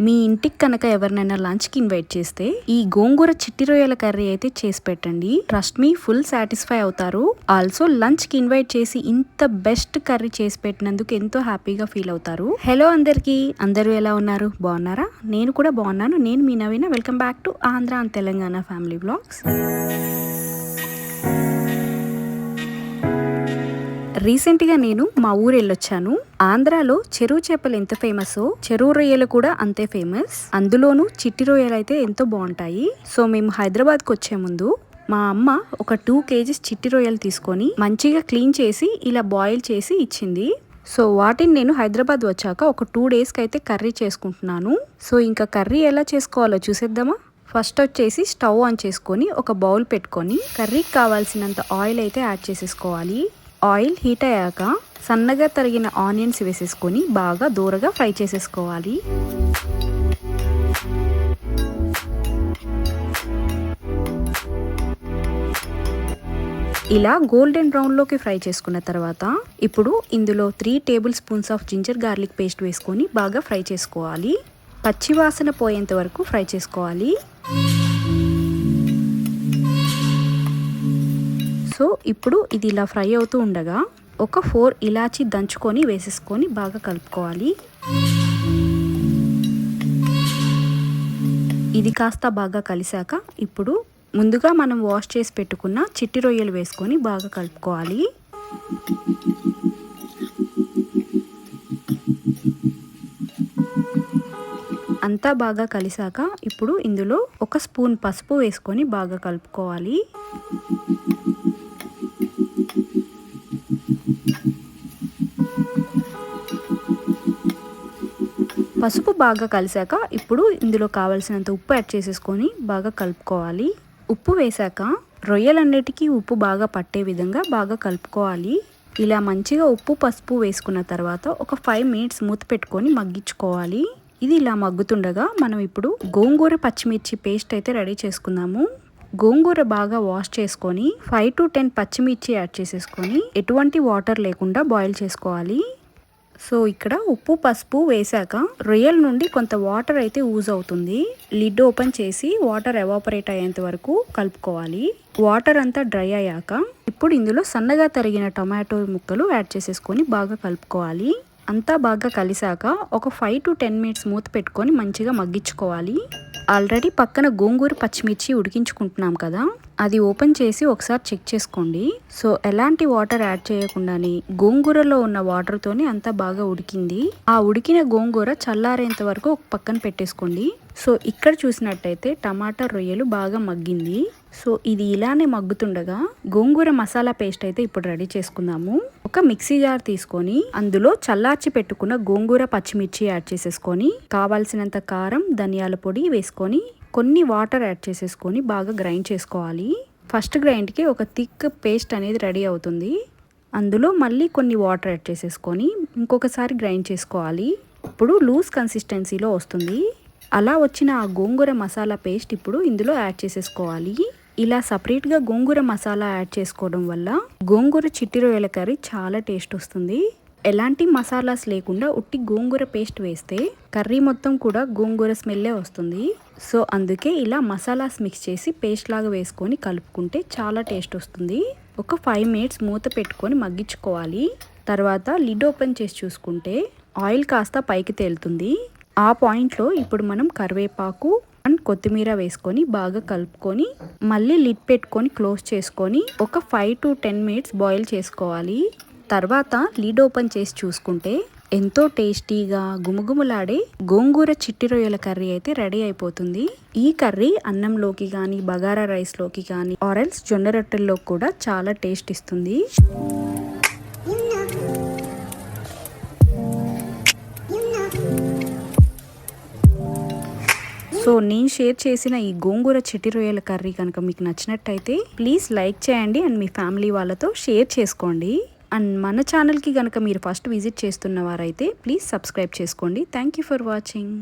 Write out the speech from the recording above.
మీ ఇంటికి కనుక ఎవరినైనా లంచ్కి ఇన్వైట్ చేస్తే ఈ గోంగూర చిట్టి రొయ్యల కర్రీ అయితే చేసి పెట్టండి. ట్రస్ట్ మీ ఫుల్ సాటిస్ఫై అవుతారు. ఆల్సో లంచ్కి ఇన్వైట్ చేసి ఇంత బెస్ట్ కర్రీ చేసి పెట్టినందుకు ఎంతో హ్యాపీగా ఫీల్ అవుతారు. హలో అందరికి. అందరూ ఎలా ఉన్నారు? బాగున్నారా? నేను కూడా బాగున్నాను. నేను మీ Naveena. Welcome back to Andhra and Telangana family vlogs రీసెంట్గా నేను మా ఊరు వెళ్ళొచ్చాను ఆంధ్రాలో చెరువు చేపలు ఎంత ఫేమస్ చెరువు రొయ్యలు కూడా అంతే ఫేమస్. అందులోనూ చిట్టి రొయ్యలు అయితే ఎంతో బాగుంటాయి సో మేము హైదరాబాద్కి వచ్చే ముందు మా అమ్మ ఒక టూ కేజీస్ చిట్టి రొయ్యలు తీసుకొని మంచిగా క్లీన్ చేసి ఇలా బాయిల్ చేసి ఇచ్చింది. సో వాటిని నేను హైదరాబాద్ వచ్చాక ఒక టూ డేస్కి అయితే కర్రీ చేసుకుంటున్నాను. సో ఇంకా కర్రీ ఎలా చేసుకోవాలో చూసేద్దామా? ఫస్ట్ వచ్చేసి స్టవ్ ఆన్ చేసుకొని ఒక బౌల్ పెట్టుకొని కర్రీకి కావాల్సినంత ఆయిల్ అయితే యాడ్ చేసేసుకోవాలి. ఆయిల్ హీట్ అయ్యాక సన్నగా తరిగిన ఆనియన్స్ వేసేసుకొని బాగా దూరగా ఫ్రై చేసేసుకోవాలి. ఇలా గోల్డెన్ బ్రౌన్లోకి ఫ్రై చేసుకున్న తర్వాత ఇప్పుడు ఇందులో three tablespoons of ginger garlic paste వేసుకొని బాగా ఫ్రై చేసుకోవాలి. పచ్చివాసన పోయేంత వరకు ఫ్రై చేసుకోవాలి. సో ఇప్పుడు ఇది ఇలా ఫ్రై అవుతూ ఉండగా ఒక ఫోర్ ఇలాచి దంచుకొని వేసేసుకొని బాగా కలుపుకోవాలి. ఇది కాస్త బాగా కలిసాక ఇప్పుడు ముందుగా మనం వాష్ చేసి పెట్టుకున్న చిట్టి రొయ్యలు వేసుకొని బాగా కలుపుకోవాలి. అంతా బాగా కలిసాక ఇప్పుడు ఇందులో ఒక స్పూన్ పసుపు వేసుకొని బాగా కలుపుకోవాలి. పసుపు బాగా కలిసాక ఇప్పుడు ఇందులో కావలసినంత ఉప్పు యాడ్ చేసేసుకొని బాగా కలుపుకోవాలి. ఉప్పు వేశాక రొయ్యలన్నిటికీ ఉప్పు బాగా పట్టే విధంగా బాగా కలుపుకోవాలి. ఇలా మంచిగా ఉప్పు పసుపు వేసుకున్న తర్వాత ఒక ఫైవ్ మినిట్స్ మూత పెట్టుకొని మగ్గించుకోవాలి. ఇది ఇలా మగ్గుతుండగా మనం ఇప్పుడు గోంగూర పచ్చిమిర్చి పేస్ట్ అయితే రెడీ చేసుకుందాము. గోంగూర బాగా వాష్ చేసుకొని ఫైవ్ టు టెన్ పచ్చిమిర్చి యాడ్ చేసేసుకొని ఎటువంటి వాటర్ లేకుండా బాయిల్ చేసుకోవాలి. సో ఇక్కడ ఉప్పు పసుపు వేశాక రొయ్యల నుండి కొంత వాటర్ అయితే యూజ్ అవుతుంది. లిడ్ ఓపెన్ చేసి వాటర్ ఎవాపరేట్ అయ్యేంత వరకు కలుపుకోవాలి. వాటర్ అంతా డ్రై అయ్యాక ఇప్పుడు ఇందులో సన్నగా తరిగిన టొమాటో ముక్కలు యాడ్ చేసేసుకొని బాగా కలుపుకోవాలి. అంతా బాగా కలిసాక ఒక ఫైవ్ టు టెన్ మినిట్స్ మూత పెట్టుకొని మంచిగా మగ్గించుకోవాలి. ఆల్రెడీ పక్కన గోంగూర పచ్చిమిర్చి ఉడికించుకుంటున్నాం కదా. అది ఓపెన్ చేసి ఒకసారి చెక్ చేసుకోండి. సో ఎలాంటి వాటర్ యాడ్ చేయకుండానే గోంగూరలో ఉన్న వాటర్తోనే అంతా బాగా ఉడికింది. ఆ ఉడికిన గోంగూర చల్లారేంత వరకు ఒక పక్కన పెట్టేసుకోండి. సో ఇక్కడ చూసినట్టయితే టమాటా రొయ్యలు బాగా మగ్గింది. సో ఇది ఇలానే మగ్గుతుండగా గోంగూర మసాలా పేస్ట్ అయితే ఇప్పుడు రెడీ చేసుకుందాము. ఒక మిక్సీ జార్ తీసుకొని అందులో చల్లార్చి పెట్టుకున్న గోంగూర పచ్చిమిర్చి యాడ్ చేసేసుకొని కావాల్సినంత కారం ధనియాల పొడి వేసుకొని కొన్ని వాటర్ యాడ్ చేసేసుకొని బాగా గ్రైండ్ చేసుకోవాలి. ఫస్ట్ గ్రైండ్కి ఒక థిక్ పేస్ట్ అనేది రెడీ అవుతుంది. అందులో మళ్ళీ కొన్ని వాటర్ యాడ్ చేసేసుకొని ఇంకొకసారి గ్రైండ్ చేసుకోవాలి. ఇప్పుడు లూజ్ కన్సిస్టెన్సీలో వస్తుంది. అలా వచ్చిన ఆ గోంగూర మసాలా పేస్ట్ ఇప్పుడు ఇందులో యాడ్ చేసేసుకోవాలి. ఇలా సపరేట్గా గోంగూర మసాలా యాడ్ చేసుకోవడం వల్ల గోంగూర చిట్టి రొయ్యల కర్రీ చాలా టేస్ట్ వస్తుంది. ఎలాంటి మసాలాస్ లేకుండా ఉట్టి గోంగూర పేస్ట్ వేస్తే కర్రీ మొత్తం కూడా గోంగూర స్మెల్లే వస్తుంది. సో అందుకే ఇలా మసాలాస్ మిక్స్ చేసి పేస్ట్ లాగా వేసుకొని కలుపుకుంటే చాలా టేస్ట్ వస్తుంది. ఒక ఫైవ్ మినిట్స్ మూత పెట్టుకొని మగ్గించుకోవాలి. తర్వాత లిడ్ ఓపెన్ చేసి చూసుకుంటే ఆయిల్ కాస్త పైకి తేలుతుంది. ఆ పాయింట్లో ఇప్పుడు మనం కరివేపాకు అండ్ కొత్తిమీర వేసుకొని బాగా కలుపుకొని మళ్ళీ లిడ్ పెట్టుకొని క్లోజ్ చేసుకొని ఒక five to ten minutes boil చేసుకోవాలి. తర్వాత లీడ్ ఓపెన్ చేసి చూసుకుంటే ఎంతో టేస్టీగా గుమగుమలాడే గోంగూర చిట్టి రొయ్యల కర్రీ అయితే రెడీ అయిపోతుంది. ఈ కర్రీ అన్నంలోకి కానీ బగారా రైస్లోకి కానీ ఆరెల్స్ జొన్న రొట్టెల్లో కూడా చాలా టేస్ట్ ఇస్తుంది. సో నేను షేర్ చేసిన ఈ గోంగూర చిట్టి రొయ్యల కర్రీ కనుక మీకు నచ్చినట్టయితే ప్లీజ్ లైక్ చేయండి అండ్ మీ ఫ్యామిలీ వాళ్ళతో షేర్ చేసుకోండి. అండ్ మన ఛానల్కి కనుక మీరు ఫస్ట్ విజిట్ చేస్తున్న వారైతే ప్లీజ్ సబ్స్క్రైబ్ చేసుకోండి. Thank you for watching